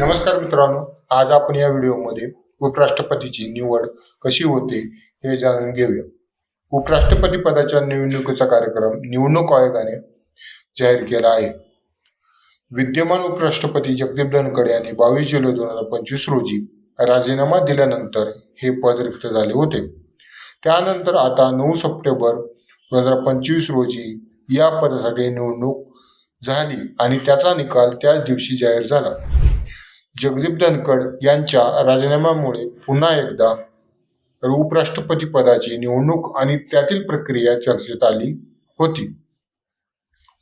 नमस्कार मित्रांनो आज आपण या व्हिडिओमध्ये उपराष्ट्रपतीची निवड कशी होते हे जाणून घेऊया. उपराष्ट्रपती पदाच्या निवडणुकीचा कार्यक्रम निवडणूक आयोगाने जाहीर केला आहे. विद्यमान उपराष्ट्रपती जगदीप धनखड यांनी बावीस जुलै दोन हजार पंचवीस रोजी राजीनामा दिल्यानंतर हे पद रिक्त झाले होते. त्यानंतर आता नऊ सप्टेंबर दोन हजार पंचवीस रोजी या पदासाठी निवडणूक झाली आणि त्याचा निकाल त्याच दिवशी जाहीर झाला. जगदीप धनखड यांच्या राजीनाम्यामुळे पुन्हा एकदा उपराष्ट्रपती पदाची निवडणूक आणि त्यातील प्रक्रिया चर्चेत आली होती.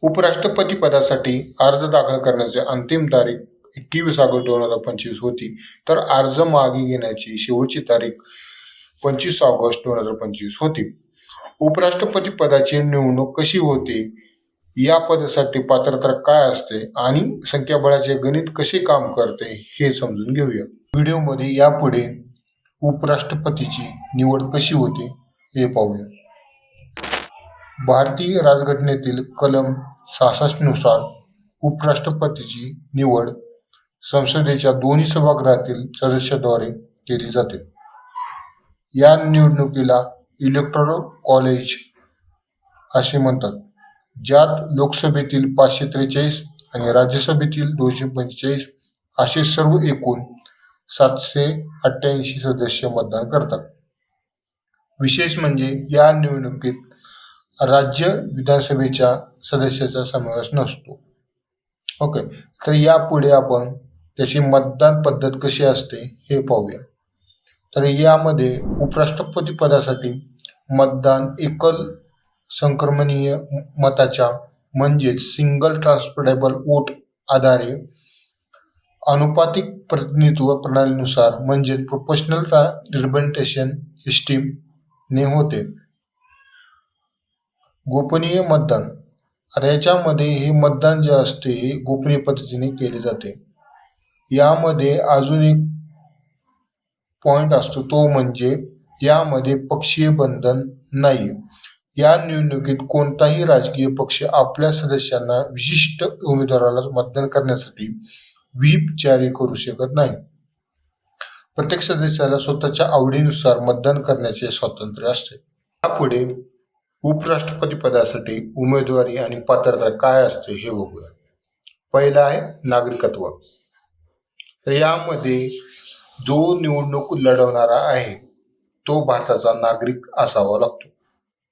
उपराष्ट्रपती पदासाठी अर्ज दाखल करण्याची अंतिम तारीख एकवीस ऑगस्ट दोन हजार पंचवीस होती. तर अर्ज मागे घेण्याची शेवटची तारीख पंचवीस ऑगस्ट दोन हजार पंचवीस होती. उपराष्ट्रपती पदाची निवडणूक कशी होते? या पदासाठी पात्रता काय असते आणि संख्याबळाचे गणित कसे काम करते हे समजून घेऊया. व्हिडिओमध्ये यापुढे उपराष्ट्रपतीची निवड कशी होते हे पाहूया. भारतीय राजघटनेतील कलम सहासष्टनुसार उपराष्ट्रपतीची निवड संसदेच्या दोन्ही सभागृहातील सदस्याद्वारे केली जाते. या निवडणुकीला इलेक्ट्रॉल कॉलेज असे म्हणतात. ज्यात लोकसभेतील पाचशे त्रेचाळीस आणि राज्यसभेतील दोनशे पंचेचाळीस असे सर्व एकूण सातशे अठ्ठ्याऐंशी सदस्य मतदान करतात. विशेष म्हणजे या निवडणुकीत राज्य विधानसभेच्या सदस्याचा समावेश नसतो. ओके तर यापुढे आपण त्याची मतदान पद्धत कशी असते हे पाहूया. तर यामध्ये उपराष्ट्रपती पदासाठी मतदान एकल संक्रमणीय मताच्या म्हणजेच सिंगल ट्रान्सपोर्टेबल वोट आधारे अनुपातिक प्रतिनिधित्व प्रणालीनुसार म्हणजे प्रोपोर्शनल रिप्रेझेंटेशन सिस्टीमने होते. गोपनीय मतदान. आता याच्यामध्ये हे मतदान जे असते हे गोपनीय पद्धतीने केले जाते. यामध्ये अजून एक पॉइंट असतो तो म्हणजे यामध्ये पक्षीय बंधन नाही या निवडणुकीत कोणताही राजकीय पक्ष आपल्या सदस्यांना विशिष्ट उमेदवाराला मतदान करण्यासाठी व्हीप जारी करू शकत नाही. प्रत्येक सदस्याला स्वतःच्या आवडीनुसार मतदान करण्याचे स्वातंत्र्य असते. यापुढे उपराष्ट्रपती पदासाठी उमेदवारी आणि पात्रता काय असते हे बघूया. पहिलं आहे नागरिकत्व. तर यामध्ये जो निवडणूक लढवणारा आहे तो भारताचा नागरिक असावा लागतो.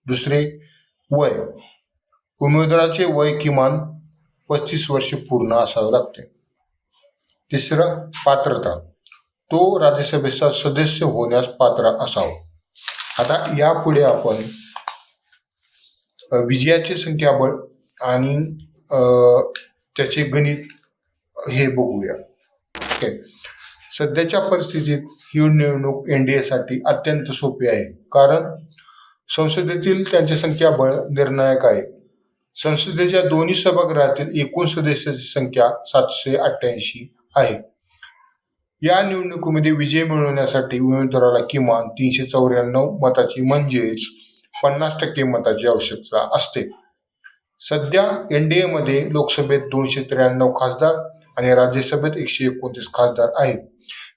दुसरे वय. उमेदवाराचे वय किमान पस्तीस वर्ष पूर्ण असावे लागते. तिसरं पात्रता. तो राज्यसभेचा सदस्य होण्यास पात्र असावा. आता यापुढे आपण विजयाचे संख्याबळ आणि त्याचे गणित हे बघूया. ओके. सध्याच्या परिस्थितीत ही निवडणूक एन डी एसाठी अत्यंत सोपी आहे. कारण संसदेतील त्यांचे संख्याबळ निर्णायक आहे. संसदेच्या दोन्ही सभागृहातील एकूण सदस्याची संख्या सातशे अठ्ठ्याऐंशी आहे. या निवडणुकीमध्ये विजय मिळवण्यासाठी उमेदवाराला किमान तीनशे चौऱ्याण्णव मताची म्हणजेच पन्नास टक्के मताची आवश्यकता असते. सध्या एन डी एमध्ये लोकसभेत दोनशे त्र्याण्णव खासदार आणि राज्यसभेत एकशे एकोणतीस खासदार आहेत.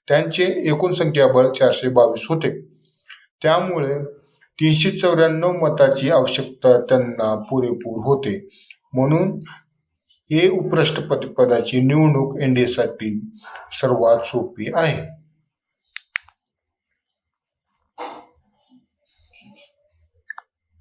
त्यांचे एकूण संख्याबळ चारशे बावीस होते. त्यामुळे तीनशे चौऱ्याण्णव मताची आवश्यकता त्यांना पुरेपूर होते. म्हणून हे उपराष्ट्रपती पदाची निवडणूक एन डी एसाठी सर्वात सोपी आहे.